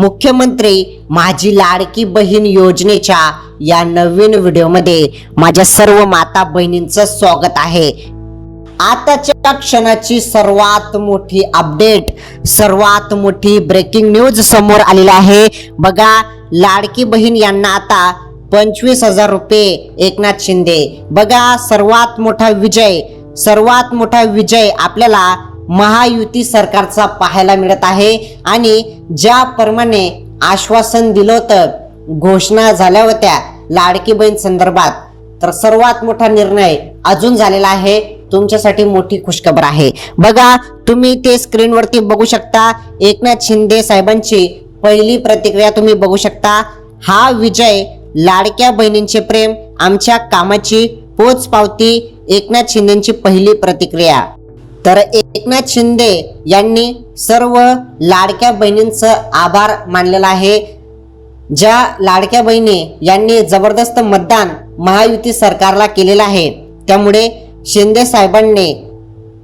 मुख्यमंत्री माझी लाडकी बहीण योजनेच्या या नवीन व्हिडिओमध्ये माझ्या सर्व माता बहिणींचं स्वागत आहे. आताच्या क्षणाची सर्वात मोठी अपडेट सर्वात मोठी ब्रेकिंग न्यूज समोर आलेली आहे. बघा लाडकी बहीण यांना आता पंचवीस हजार रुपये एकनाथ शिंदे. बघा सर्वात मोठा विजय सर्वात मोठा विजय आपल्याला महायुती सरकारचा पाहायला मिळत आहे आणि ज्याप्रमाणे आश्वासन दिलं होतं घोषणा झाल्या होत्या लाडकी बहीण संदर्भात तर सर्वात मोठा निर्णय अजून झालेला आहे. तुमच्यासाठी मोठी खुशखबर आहे. बघा तुम्ही ते स्क्रीनवरती बघू शकता. एकनाथ शिंदे साहेबांची पहिली प्रतिक्रिया तुम्ही बघू शकता. हा विजय लाडक्या बहिणींचे प्रेम आमच्या कामाची पोच पावती एकनाथ शिंदेची पहिली प्रतिक्रिया. तर एकनाथ शिंदे यांनी सर्व लाडक्या बहिणींचं आभार मानलेला आहे. ज्या लाडक्या बहिणी यांनी जबरदस्त मतदान महायुती सरकारला केलेलं आहे त्यामुळे शिंदे साहेबांनी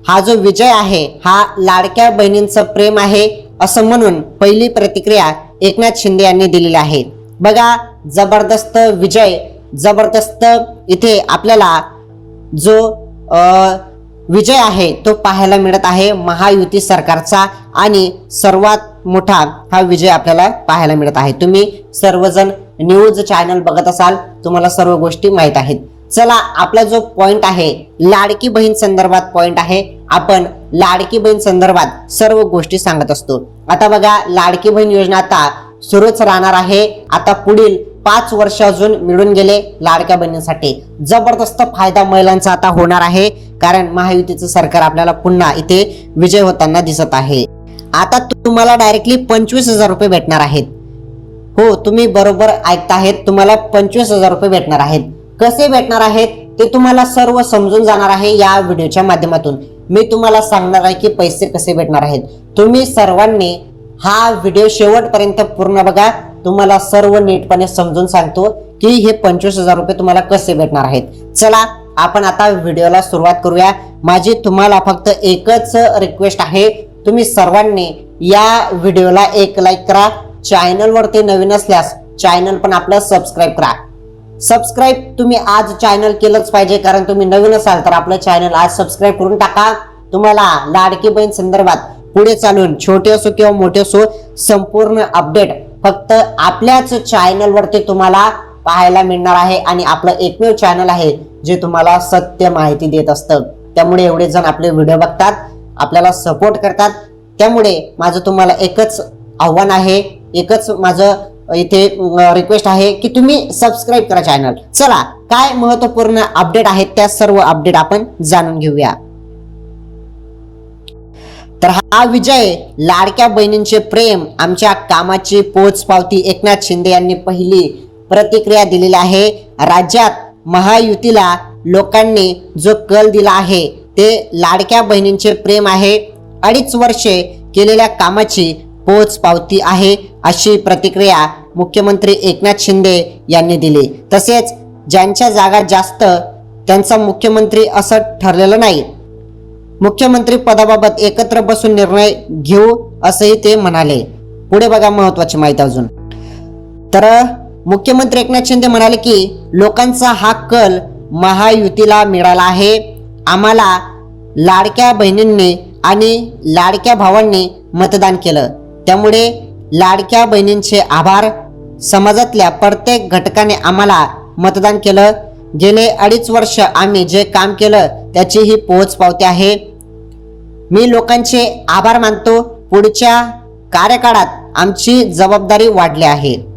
हा जो विजय आहे हा लाडक्या बहिणींचं प्रेम आहे असं म्हणून पहिली प्रतिक्रिया एकनाथ शिंदे यांनी दिलेली आहे. बघा जबरदस्त विजय जबरदस्त इथे आपल्याला जो विजय आहे तो पाहायला मिळत आहे महायुती सरकारचा आणि सर्वात मोठा हा विजय आपल्याला पाहायला मिळत आहे. तुम्ही सर्वजण न्यूज चॅनल बघत असाल तुम्हाला सर्व गोष्टी माहीत आहेत. चला आपला जो पॉइंट आहे लाडकी बहीण संदर्भात पॉइंट आहे. आपण लाडकी बहीण संदर्भात सर्व गोष्टी सांगत असतो. आता बघा लाडकी बहीण योजना आता सुरूच राहणार आहे. आता पुढील पाच वर्ष अजून मिळून गेले लाडक्या बहिणींसाठी. जबरदस्त फायदा महिलांचा आता होणार आहे. कारण महायुतीचं सरकार आपल्याला पुन्हा इथे विजय होताना दिसत आहे. आता तुम्हाला डायरेक्टली पंचवीस हजार रुपये भेटणार आहेत. हो तुम्ही बरोबर ऐकता आहेत तुम्हाला पंचवीस हजार रुपये भेटणार आहेत. कसे भेटणार आहेत ते तुम्हाला सर्व समजून जाणार आहे या व्हिडिओच्या माध्यमातून. मी तुम्हाला सांगणार आहे की पैसे कसे भेटणार आहेत. तुम्ही सर्वांनी हा व्हिडिओ शेवटपर्यंत पूर्ण बघा. तुम्हाला सर्व नीटपणे समजून सांगतो की हे पंचवीस हजार रुपये तुम्हाला कसे भेटणार आहेत. चला आपण आता व्हिडिओला सुरुवात करूया. माझी तुम्हाला फक्त एकच रिक्वेस्ट आहे. तुम्ही सर्वांनी या व्हिडिओला एक लाईक करा. चॅनलवरती नवीन असल्यास चॅनल पण आपलं सबस्क्राईब करा. सबस्क्राईब तुम्ही आज चॅनल केलंच पाहिजे कारण तुम्ही नवीन असाल तर आपलं चॅनल आज सबस्क्राईब करून टाका. तुम्हाला लाडकी बहीण संदर्भात पुढे चालून छोटे असो किंवा मोठे असो संपूर्ण अपडेट फक्त आपल्याच चॅनलवरती तुम्हाला पाहायला मिळणार आहे आणि आपलं एकमेव चॅनल आहे जे तुम्हाला सत्य माहिती देत असतं. त्यामुळे एवढे जण आपले व्हिडिओ बघतात आपल्याला सपोर्ट करतात. त्यामुळे माझं तुम्हाला एकच आव्हान आहे एकच माझं इथे रिक्वेस्ट आहे की तुम्ही सबस्क्राईब करा चॅनल चला काय महत्त्वपूर्ण अपडेट आहेत त्या सर्व अपडेट आपण जाणून घेऊया. तर हा विजय लाडक्या बहिणींचे प्रेम आमच्या कामाची पोच पावती एकनाथ शिंदे यांनी पहिली प्रतिक्रिया दिलेली आहे. राज्यात महायुतीला लोकांनी जो कल दिला आहे ते लाडक्या बहिणींचे प्रेम आहे. अडीच वर्षे केलेल्या कामाची पोच पावती आहे अशी प्रतिक्रिया मुख्यमंत्री एकनाथ शिंदे यांनी दिली. तसेच ज्यांच्या जागा जास्त त्यांचा मुख्यमंत्री असं ठरलेलं नाही. मुख्यमंत्री पदाबाबत एकत्र बसून निर्णय घेऊ असंही ते म्हणाले. पुढे बघा महत्वाची माहिती अजून. तर मुख्यमंत्री एकनाथ शिंदे म्हणाले की लोकांचा हा कल महायुतीला मिळाला आहे. आम्हाला लाडक्या बहिणींनी आणि लाडक्या भावांनी मतदान केलं. त्यामुळे लाडक्या बहिणींचे आभार. समाजातल्या प्रत्येक घटकाने आम्हाला मतदान केलं. गेले अडीच वर्ष आम्ही जे काम केलं त्याची ही पोहोच पावती आहे. मी लोकांचे आभार मानतो. पुढच्या कार्यकाळात आमची जबाबदारी वाढली आहे.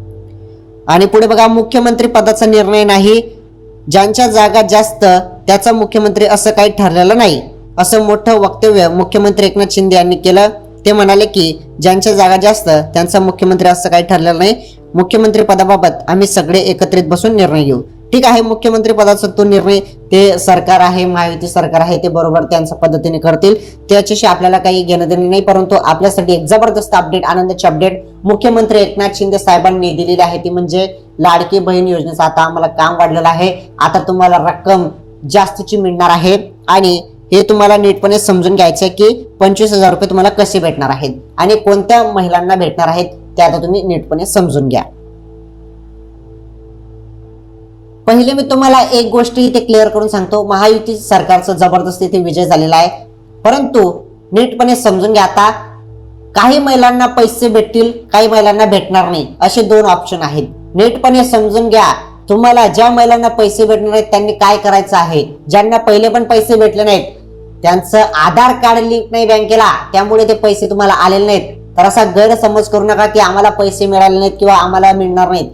आणि पुढे बघा मुख्यमंत्री पदाचा निर्णय नाही. ज्यांच्या जागा जास्त त्याचा मुख्यमंत्री असं काही ठरलेलं नाही. असं मोठं वक्तव्य मुख्यमंत्री एकनाथ शिंदे यांनी केलं. ते म्हणाले की ज्यांच्या जागा जास्त त्यांचा मुख्यमंत्री असं काही ठरलेलं नाही. मुख्यमंत्री पदाबाबत आम्ही सगळे एकत्रित बसून निर्णय घेऊ. ठीक आहे मुख्यमंत्री पदाचा तो निर्णय ते सरकार आहे महायुती सरकार आहे ते बरोबर त्यांच्या पद्धतीने करतील. त्याच्याशी आपल्याला काही घेणं देणं नाही परंतु आपल्यासाठी एक जबरदस्त अपडेट आनंदाची अपडेट मुख्यमंत्री एकनाथ शिंदे साहेबांनी दिलेली आहे ती म्हणजे लाडकी बहीण योजनेचं. आता आम्हाला काम वाढलेलं आहे. आता तुम्हाला रक्कम जास्तीची मिळणार आहे. आणि हे तुम्हाला नीटपणे समजून घ्यायचं आहे की पंचवीस हजार रुपये तुम्हाला कसे भेटणार आहेत आणि कोणत्या महिलांना भेटणार आहेत ते आता तुम्ही नीटपणे समजून घ्या. पहिले मी तुम्हाला एक गोष्ट इथे क्लिअर करून सांगतो. महायुती सरकारचं जबरदस्त इथे विजय झालेला आहे. परंतु नीटपणे समजून घ्या आता. काही महिलांना पैसे भेटतील काही महिलांना भेटणार नाही. असे दोन ऑप्शन आहेत. नीटपणे समजून घ्या तुम्हाला ज्या महिलांना पैसे भेटणार आहेत त्यांनी काय करायचं आहे? ज्यांना पहिले पण पैसे भेटले नाहीत त्यांचं आधार कार्ड लिंक नाही बँकेला त्यामुळे ते पैसे तुम्हाला आलेले नाहीत. तर असा गैरसमज करू नका की आम्हाला पैसे मिळाले नाहीत किंवा आम्हाला मिळणार नाहीत.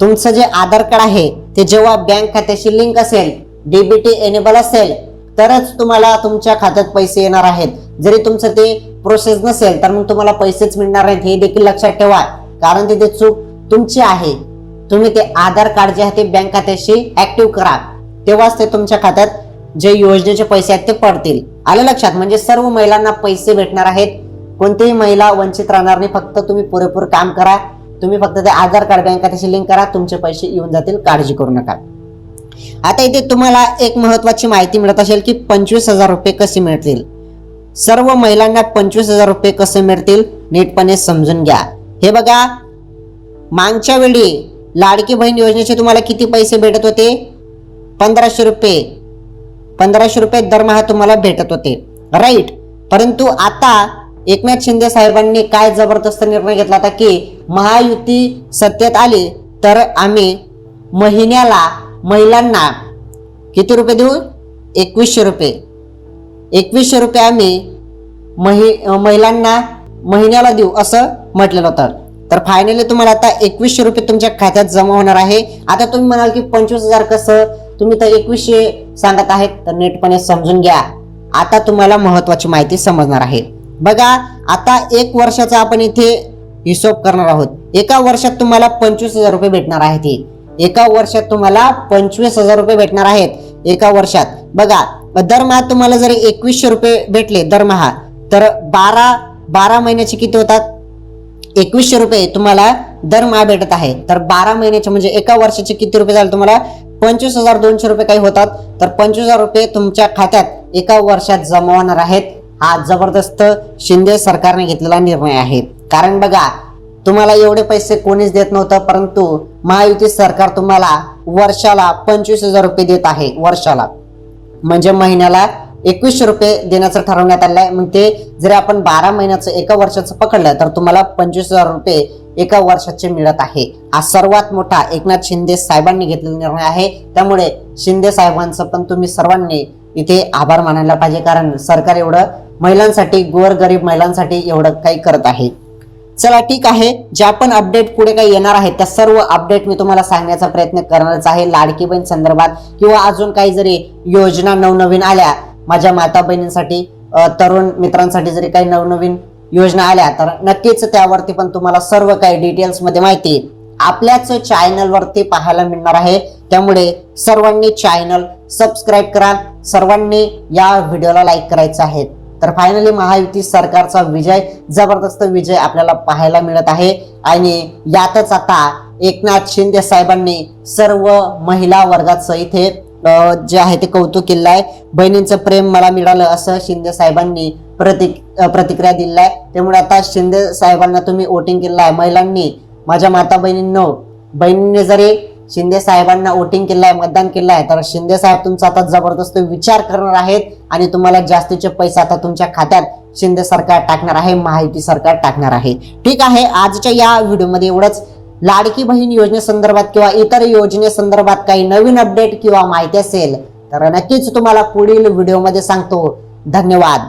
तुमचं जे आधार कार्ड आहे ते जेव्हा बँक खात्याशी लिंक असेल डीबीटी एनेबल असेल तरच तुम्हाला तुमच्या खात्यात पैसे येणार आहेत. जरी तुमचं ते प्रोसेस नसेल तर मग तुम्हाला पैसेच मिळणार नाहीत हे देखील लक्षात ठेवा. कारण तिथे चूक तुमची आहे. तुम्ही ते आधार कार्ड जे आहे ते बँक खात्याशी ऍक्टिव्ह करा. तेव्हाच ते तुमच्या खात्यात जे योजनेचे पैसे आहेत ते पडतील. आलं लक्षात? म्हणजे सर्व महिलांना पैसे भेटणार आहेत. कोणतीही महिला वंचित राहणार नाही. फक्त तुम्ही पुरेपूर काम करा. तुम्ही फक्त ते आधार कार्ड बँक खात्याशी लिंक करा. तुमचे पैसे येऊन जातील. काळजी करू नका. आता इथे तुम्हाला एक महत्वाची माहिती मिळत असेल की पंचवीस हजार रुपये कसे मिळतील? सर्व महिलांना पंचवीस हजार रुपये कसे मिळतील नीटपणे समजून घ्या. हे बघा मागच्या वेळी लाडकी बहीण योजनेचे तुम्हाला किती पैसे भेटत होते? पंधराशे रुपये. पंधराशे रुपये दरमहा तुम्हाला भेटत होते. राईट परंतु आता एकनाथ शिंदे साहेबांनी काय जबरदस्त निर्णय घेतला होता की महायुती सत्तेत आली तर आम्ही महिन्याला महिलांना किती रुपये देऊ? एकवीसशे रुपये. एकवीसशे रुपये आम्ही महि महिलांना महिन्याला देऊ असं म्हटलेलं होतं. तर फायनली तुम्हाला आता एकवीसशे रुपये तुमच्या खात्यात जमा होणार आहे. आता तुम्ही म्हणाल की पंचवीस हजार कसं? तुम्ही तर एकवीसशे सांगत आहेत तर नीटपणे समजून घ्या. आता तुम्हाला महत्वाची माहिती समजणार आहे. बघा आता एक वर्षाचा आपण इथे हिशोब करणार आहोत. एका वर्षात तुम्हाला पंचवीस हजार रुपये भेटणार आहेत. हे. एका वर्षात तुम्हाला पंचवीस हजार रुपये भेटणार आहेत. एका वर्षात. बघा दरमहा तुम्हाला जरी एकवीसशे रुपये भेटले दरमहा तर बारा बारा महिन्याचे किती होतात? एकवीसशे रुपये तुम्हाला दरमहा भेटत आहे. तर बारा महिन्याचे म्हणजे एका वर्षाचे किती रुपये झाले तुम्हाला? पंचवीस हजार दोनशे रुपये काही होतात. तर पंचवीस हजार रुपये तुमच्या खात्यात एका वर्षात जमा होणार आहेत. हा जबरदस्त शिंदे सरकारने घेतलेला निर्णय आहे. कारण बघा तुम्हाला एवढे पैसे कोणीच देत नव्हतं परंतु महायुती सरकार तुम्हाला वर्षाला पंचवीस हजार रुपये देत आहे. वर्षाला. म्हणजे महिन्याला एकवीसशे रुपये देण्याचं ठरवण्यात आलं आहे मग ते जर आपण बारा महिन्याचं एका वर्षाचं पकडलं तर तुम्हाला पंचवीस हजार रुपये एका वर्षाचे मिळत आहे. हा सर्वात मोठा एकनाथ शिंदे साहेबांनी घेतलेला निर्णय आहे. त्यामुळे शिंदे साहेबांचं पण तुम्ही सर्वांनी इथे आभार मानायला पाहिजे. कारण सरकार एवढं महिलांसाठी गोरगरीब महिलांसाठी एवढं काही करत आहे. चला ठीक आहे. ज्या पण अपडेट पुढे काही येणार आहेत त्या सर्व अपडेट मी तुम्हाला सांगण्याचा प्रयत्न करणारच आहे. लाडकी बहीण संदर्भात किंवा अजून काही जरी योजना नवनवीन आल्या माझ्या माता बहिणींसाठी तरुण मित्रांसाठी जरी काही नवनवीन योजना आल्या तर नक्कीच त्यावरती पण तुम्हाला सर्व काही डिटेल्समध्ये माहिती आपल्याच चॅनल वरती पाहायला मिळणार आहे. त्यामुळे सर्वांनी चॅनल सबस्क्राईब करा. सर्वांनी या व्हिडिओला लाईक करायचं आहे. तर फायनली महायुती सरकारचा विजय जबरदस्त विजय आपल्याला पाहायला मिळत आहे. आणि यातच आता एकनाथ शिंदे साहेबांनी सर्व महिला वर्गाचं इथे जे आहे ते कौतुक केलं आहे. बहिणींचं प्रेम मला मिळालं असं शिंदे साहेबांनी प्रतिक प्रतिक्रिया दिली आहे. त्यामुळे आता शिंदे साहेबांना तुम्ही वोटिंग केलं आहे. महिलांनी माझ्या माता बहिणींनो बहिणींनी जरी शिंदे साहेबांना वोटिंग केलं आहे मतदान केलं आहे तर शिंदे साहेब तुमचा आता जबरदस्त विचार करणार आहेत आणि तुम्हाला जास्तीचे पैसे आता तुमच्या खात्यात शिंदे सरकार टाकणार आहे महायुती सरकार टाकणार आहे. ठीक आहे आजच्या या व्हिडिओमध्ये एवढंच. लाडकी बहीण योजनेसंदर्भात किंवा इतर योजनेसंदर्भात काही नवीन अपडेट किंवा माहिती असेल तर नक्कीच तुम्हाला पुढील व्हिडिओमध्ये सांगतो. धन्यवाद.